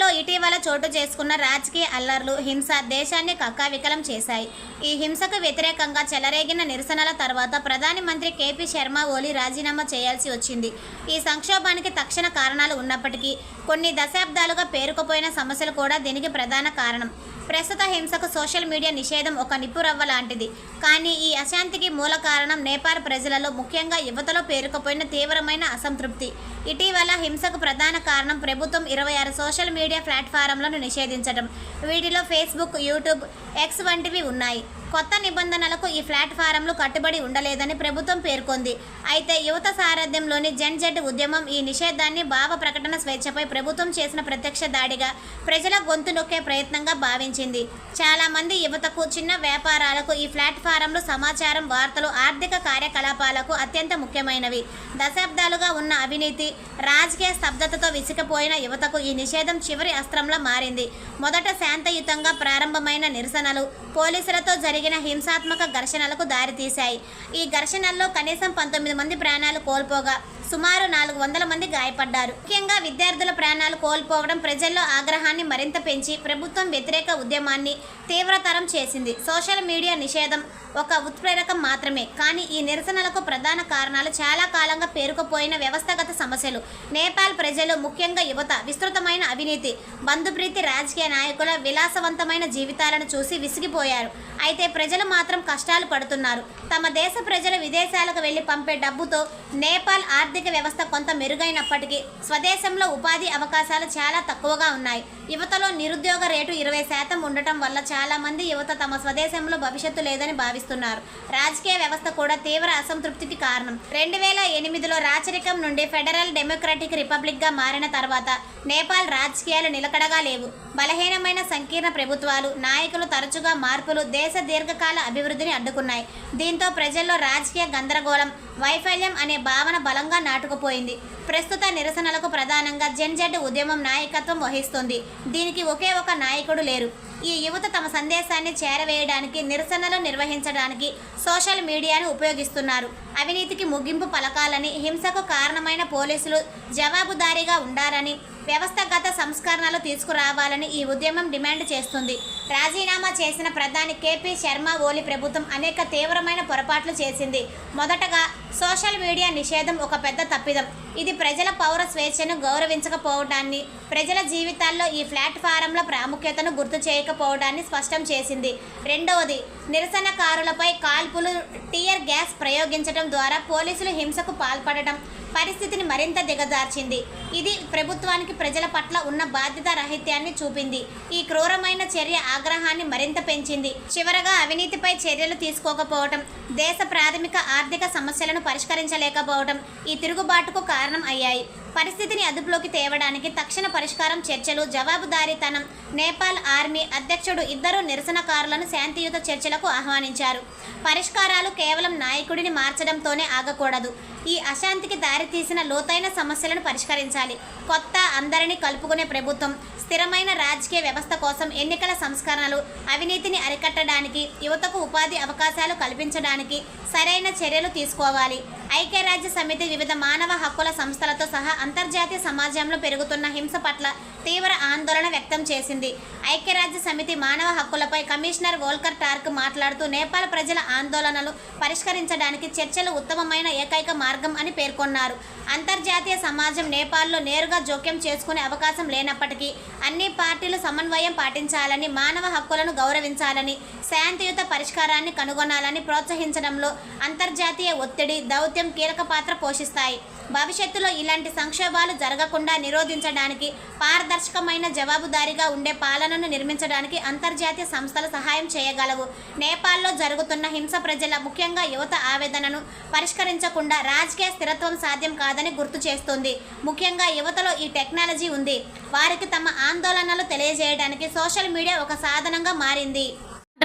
నేపాల్లో ఇటీవల చోటు చేసుకున్న రాజకీయ అల్లర్లు హింస దేశాన్ని కక్కావికలం చేశాయి. ఈ హింసకు వ్యతిరేకంగా చెలరేగిన నిరసనల తర్వాత ప్రధాని మంత్రి కేపీ శర్మ ఓలీ రాజీనామా చేయాల్సి వచ్చింది. ఈ సంక్షోభానికి తక్షణ కారణాలు ఉన్నప్పటికీ కొన్ని దశాబ్దాలుగా పేరుకుపోయిన సమస్యలు కూడా దీనికి ప్రధాన కారణం. ప్రస్తుత హింసకు సోషల్ మీడియా నిషేధం ఒక నిప్పురవ్వ లాంటిది. కానీ ఈ అశాంతికి మూల కారణం నేపాల్ ప్రజలలో ముఖ్యంగా యువతలో పేరుకుపోయిన తీవ్రమైన అసంతృప్తి. ఇటీవల హింసకు ప్రధాన కారణం ప్రభుత్వం ఇరవై ఆరు సోషల్ మీడియా ప్లాట్ఫారంలను నిషేధించడం వీటిలో ఫేస్బుక్ యూట్యూబ్ ఎక్స్ వంటివి ఉన్నాయి. కొత్త నిబంధనలకు ఈ ప్లాట్ఫారంలు కట్టుబడి ఉండలేదని ప్రభుత్వం పేర్కొంది. అయితే యువత సారథ్యంలోని జెన్ జెడ్ ఉద్యమం ఈ నిషేధాన్ని భావ ప్రకటన స్వేచ్ఛపై ప్రభుత్వం చేసిన ప్రత్యక్ష దాడిగా ప్రజల గొంతు నొక్కే ప్రయత్నంగా భావించింది. చాలామంది యువతకు చిన్న వ్యాపారాలకు ఈ ప్లాట్ఫారంలు సమాచారం వార్తలు ఆర్థిక కార్యకలాపాలకు అత్యంత ముఖ్యమైనవి. దశాబ్దాలుగా ఉన్న అవినీతి రాజకీయ స్తబ్దతతో విసిగిపోయిన యువతకు ఈ నిషేధం చివరి అస్త్రంలా మారింది. మొదట శాంతయుతంగా ప్రారంభమైన నిరసనలు పోలీసులతో జరిగిన హింసాత్మక ఘర్షణలకు దారితీశాయి. ఈ ఘర్షణల్లో కనీసం పంతొమ్మిది మంది ప్రాణాలు కోల్పోగా సుమారు నాలుగు వందల మంది గాయపడ్డారు. ముఖ్యంగా విద్యార్థుల ప్రాణాలు కోల్పోవడం ప్రజల్లో ఆగ్రహాన్ని మరింత పెంచి ప్రభుత్వం వ్యతిరేక ఉద్యమాన్ని తీవ్రతరం చేసింది. సోషల్ మీడియా నిషేధం ఒక ఉత్ప్రేరకం మాత్రమే. కానీ ఈ నిరసనలకు ప్రధాన కారణాలు చాలా కాలంగా పేరుకుపోయిన వ్యవస్థగత సమస్యలు. నేపాల్ ప్రజలు ముఖ్యంగా యువత విస్తృతమైన అవినీతి బంధుప్రీతి రాజకీయ నాయకుల విలాసవంతమైన జీవితాలను చూసి విసిగిపోయారు. అయితే ప్రజలు మాత్రం కష్టాలు పడుతున్నారు. తమ దేశ ప్రజలు విదేశాలకు వెళ్ళి పంపే డబ్బుతో నేపాల్ ఆర్థిక వ్యవస్థ కొంత మెరుగైనప్పటికీ స్వదేశంలో ఉపాధి అవకాశాలు చాలా తక్కువగా ఉన్నాయి. యువతలో నిరుద్యోగ రేటు ఇరవై శాతం ఉండటం వల్ల చాలా మంది యువత తమ స్వదేశంలో భవిష్యత్తు లేదని భావిస్తున్నారు. రాజకీయ వ్యవస్థ కూడా తీవ్ర అసంతృప్తికి కారణం. రెండు వేల ఎనిమిదిలో రాచరికం నుండి ఫెడరల్ డెమోక్రటిక్ రిపబ్లిక్గా మారిన తర్వాత నేపాల్ రాజకీయాలు నిలకడగా లేవు. బలహీనమైన సంకీర్ణ ప్రభుత్వాలు నాయకులు తరచుగా మార్పులు దేశ దీర్ఘకాల అభివృద్ధిని అడ్డుకున్నాయి. దీంతో ప్రజల్లో రాజకీయ గందరగోళం వైఫల్యం అనే భావన బలంగా నాటుకుపోయింది. ప్రస్తుత నిరసనలకు ప్రధానంగా జెన్జెడ్ ఉద్యమం నాయకత్వం వహిస్తుంది. దీనికి ఒకే ఒక నాయకుడు లేరు. ఈ యువత తమ సందేశాన్ని చేరవేయడానికి నిరసనలు నిర్వహించడానికి సోషల్ మీడియాను ఉపయోగిస్తున్నారు. అవినీతికి ముగింపు పలకాలని హింసకు కారణమైన పోలీసులు జవాబుదారీగా ఉండాలని వ్యవస్థగత సంస్కరణలు తీసుకురావాలని ఈ ఉద్యమం డిమాండ్ చేస్తుంది. రాజీనామా చేసిన ప్రధాని కేపీ శర్మ ఓలి ప్రభుత్వం అనేక తీవ్రమైన పొరపాట్లు చేసింది. మొదటగా సోషల్ మీడియా నిషేధం ఒక పెద్ద తప్పిదం. ఇది ప్రజల పౌర స్వేచ్ఛను గౌరవించకపోవడాన్ని ప్రజల జీవితాల్లో ఈ ప్లాట్ఫారంల ప్రాముఖ్యతను గుర్తు చేయకపోవడాన్ని స్పష్టం చేసింది. రెండవది నిరసనకారులపై కాల్పులు టీయర్ గ్యాస్ ప్రయోగించడం ద్వారా పోలీసులు హింసకు పాల్పడటం పరిస్థితిని మరింత దిగజార్చింది. ఇది ప్రభుత్వానికి ప్రజల పట్ల ఉన్న బాధ్యత రాహిత్యాన్ని చూపింది. ఈ క్రూరమైన చర్య ఆగ్రహాన్ని మరింత పెంచింది. చివరగా అవినీతిపై చర్యలు తీసుకోకపోవటం దేశ ప్రాథమిక ఆర్థిక సమస్యలను పరిష్కరించలేకపోవటం ఈ తిరుగుబాటుకు కారణం అయ్యాయి. పరిస్థితిని అదుపులోకి తేవడానికి తక్షణ పరిష్కారం చర్చలు జవాబుదారీతనం నేపాల్ ఆర్మీ అధ్యక్షుడు ఇద్దరు నిరసనకారులను శాంతియుత చర్చలకు ఆహ్వానించారు. పరిష్కారాలు కేవలం నాయకుడిని మార్చడంతోనే ఆగకూడదు. ఈ అశాంతికి దారితీసిన లోతైన సమస్యలను పరిష్కరించాలి. కొత్త అందరినీ కలుపుకునే ప్రభుత్వం స్థిరమైన రాజకీయ వ్యవస్థ కోసం ఎన్నికల సంస్కరణలు అవినీతిని అరికట్టడానికి యువతకు ఉపాధి అవకాశాలు కల్పించడానికి సరైన చర్యలు తీసుకోవాలి. ఐక్యరాజ్య సమితి వివిధ మానవ హక్కుల సంస్థలతో సహా అంతర్జాతీయ సమాజంలో పెరుగుతున్న హింస పట్ల తీవ్ర ఆందోళన వ్యక్తం చేసింది. ఐక్యరాజ్య సమితి మానవ హక్కులపై కమిషనర్ వోల్కర్ టార్క్ మాట్లాడుతూ నేపాల్ ప్రజల ఆందోళనలు పరిష్కరించడానికి చర్చలు ఉత్తమమైన ఏకైక మార్గం అని పేర్కొన్నారు. అంతర్జాతీయ సమాజం నేపాల్లో నేరుగా జోక్యం చేసుకునే అవకాశం లేనప్పటికీ అన్ని పార్టీలు సమన్వయం పాటించాలని మానవ హక్కులను గౌరవించాలని శాంతియుత పరిష్కారాన్ని కనుగొనాలని ప్రోత్సహించడంలో అంతర్జాతీయ ఒత్తిడి దౌత్య కీలక పాత్ర పోషిస్తాయి. భవిష్యత్తులో ఇలాంటి సంక్షోభాలు జరగకుండా నిరోధించడానికి పారదర్శకమైన జవాబుదారీగా ఉండే పాలనను నిర్మించడానికి అంతర్జాతీయ సంస్థలు సహాయం చేయగలవు. నేపాల్లో జరుగుతున్న హింస ప్రజల ముఖ్యంగా యువత ఆవేదనను పరిష్కరించకుండా రాజకీయ స్థిరత్వం సాధ్యం కాదని గుర్తు చేస్తుంది. ముఖ్యంగా యువతలో ఈ టెక్నాలజీ ఉంది. వారికి తమ ఆందోళనలు తెలియజేయడానికి సోషల్ మీడియా ఒక సాధనంగా మారింది.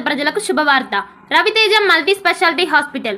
ప్రజలకు శుభవార్త. Raviteja multi speciality hospital.